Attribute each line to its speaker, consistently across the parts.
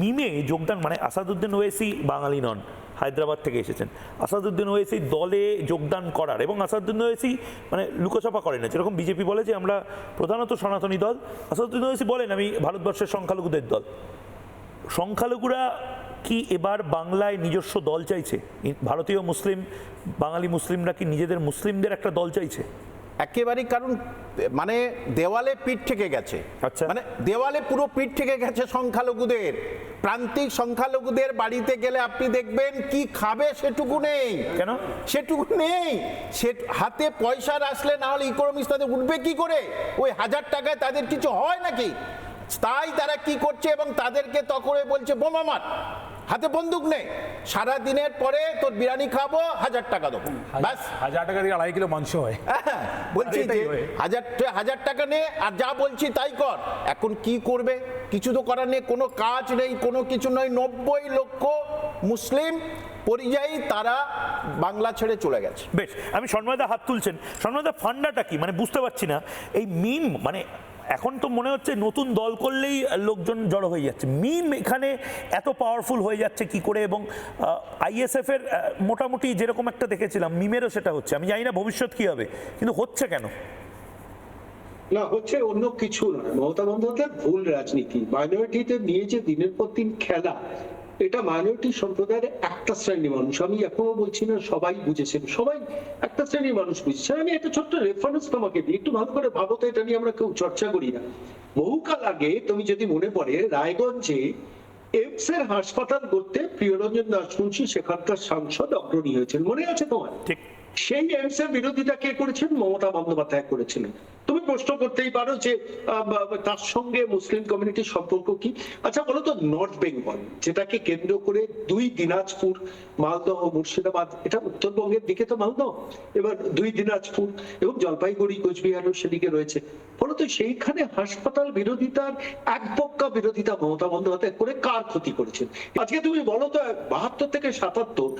Speaker 1: মিমে যোগদান মানে আসাদুদ্দিন ওয়েসি বাঙালি নন, হায়দ্রাবাদ থেকে এসেছেন। আসাদুদ্দিন ওয়েসি দলে যোগদান করার, এবং আসাদুদ্দিন ওয়েসি মানে লুকোচাপা করেন না। যেরকম বিজেপি বলে যে, আমরা প্রধানত সনাতনী দল। আসাদুদ্দিন ওয়েসি বলেন, আমি ভারতবর্ষের সংখ্যালঘুদের দল। সংখ্যালঘুরা কি এবার বাংলায় নিজস্ব দল চাইছে? ভারতীয় মুসলিম, বাঙালি মুসলিমরা কি নিজেদের মুসলিমদের একটা দল চাইছে?
Speaker 2: একেবারেই, কারণ মানে দেওয়ালে পিঠ থেকে গেছে।
Speaker 1: আচ্ছা।
Speaker 2: মানে দেওয়ালে পুরো পিঠ থেকে গেছে সংখ্যালঘুদের। প্রান্তিক সংখ্যালঘুদের বাড়িতে গেলে আপনি দেখবেন কি খাবে সেটুকু নেই।
Speaker 1: কেন?
Speaker 2: সেটুকু নেই। সে হাতে পয়সা আসলে না হলে ইকোনমিক্স তাদের উঠবে কি করে? ওই হাজার টাকায় তাদের কিছু হয় নাকি? তাই তারা কি করছে এবং তাদেরকে তকরে বলছে বোমা মার। হাতে বন্দুক নেই। সারা দিনের পরে তোর বিরিয়ানি খাব হাজার টাকা দেবো। ব্যাস।
Speaker 3: হাজার টাকা দিয়ে আড়াই কিলো মাংস হয়।
Speaker 2: হ্যাঁ, বলছি যে হাজার হাজার টাকা নে আর যা বলছি তাই কর। এখন কি করবে? কিছু তো করার নেই কোনো কাজ নেই কোনো কিছু নয়। নব্বই লক্ষ মুসলিম পরিযায়ী তারা বাংলা ছেড়ে চলে গেছে।
Speaker 1: বেশ আমি সন্ময়দা হাত তুলছেন। সন্ময়দা ফান্ডাটা কি? মানে বুঝতে পারছি না। এই মিম মানে এখন তো মনে হচ্ছে নতুন দল করলেই লোকজন জড়ো হয়ে যাচ্ছে। মিম এখানে এত পাওয়ারফুল হয়ে যাচ্ছে কি করে? এবং আইএসএফ এর মোটামুটি যেরকম একটা দেখেছিলাম মিমেরও সেটা হচ্ছে। আমি জানি না ভবিষ্যৎ কি হবে কিন্তু হচ্ছে কেন?
Speaker 4: না হচ্ছে অন্য কিছু না মমতা বন্দ্যোপাধ্যায়ের ভুল রাজনীতি। মাইনরিটিতে নিয়ে যে দিনের পর দিন খেলা এটা মাইনরিটি সম্প্রদায়ের একটা শ্রেণি মানুষ। আমি এখনও বলছি না সবাই বুঝেছেন। সবাই একটা শ্রেণির মানুষ বুঝছে। আমি একটা ছোট্ট রেফারেন্স তোমাকে দিই। একটু ভালো করে ভাবো তো এটা নিয়ে আমরা কেউ চর্চা করি না। বহুকাল আগে তুমি যদি মনে পড়ে রায়গঞ্জে এমস এর হাসপাতাল করতে প্রিয়রঞ্জন দাস মুন্সি সেখানকার সাংসদ অগ্রণী হয়েছেন। মনে আছে তোমার?
Speaker 1: ঠিক।
Speaker 4: সেই এমস এর বিরোধিতা কে করেছেন? মমতা বন্দ্যোপাধ্যায় করেছিলেন। প্রশ্ন করতেই পারো যে তার সঙ্গে মুসলিম কমিউনিটির সম্পর্ক কি? আচ্ছা বলো তো নর্থ বেঙ্গল যেটাকে কেন্দ্র করে দুই দিনাজপুর, মালদহ মুর্শিদাবাদ, এটা উত্তরবঙ্গের দিকে তো মালদহ, এবার দুই দিনাজপুর এবং জলপাইগুড়ি কোচবিহারও সেদিকে রয়েছে। ফলত সেইখানে হাসপাতাল বিরোধিতার এক পক্কা বিরোধিতা মমতা বন্দ্যোপাধ্যায় করে কার ক্ষতি করেছেন? আজকে তুমি বলো তো, বাহাত্তর থেকে সাতাত্তর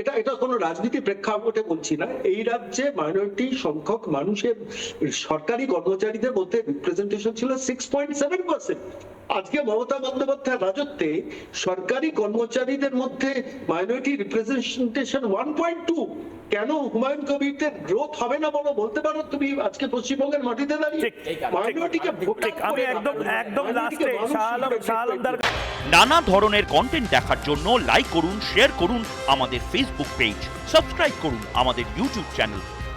Speaker 4: এটা এটা কোনো রাজনীতি প্রেক্ষাপটে বলছি না। এই রাজ্যে মাইনরিটি সংখ্যক মানুষের সরকারি কর্মচারীদের মধ্যে রিপ্রেজেন্টেশন ছিল সিক্স পয়েন্ট সেভেন পার্সেন্ট আজকে মমতা বন্দ্যোপাধ্যায়ের রাজত্বে সরকারি কর্মচারীদের মধ্যে minority representation one point two কেন হুমায়ুন কবিরদের গ্রোথ হবে না বলো? বলতে পারো তুমি আজকে পশ্চিমবঙ্গের মাটিতে দাঁড়িয়ে। মাইনরিটিকে
Speaker 1: আমি একদম একদম লাস্টে
Speaker 5: নানা ধরনের কন্টেন্ট দেখার জন্য লাইক করুন শেয়ার করুন আমাদের ফেসবুক পেজ সাবস্ক্রাইব করুন আমাদের ইউটিউব চ্যানেল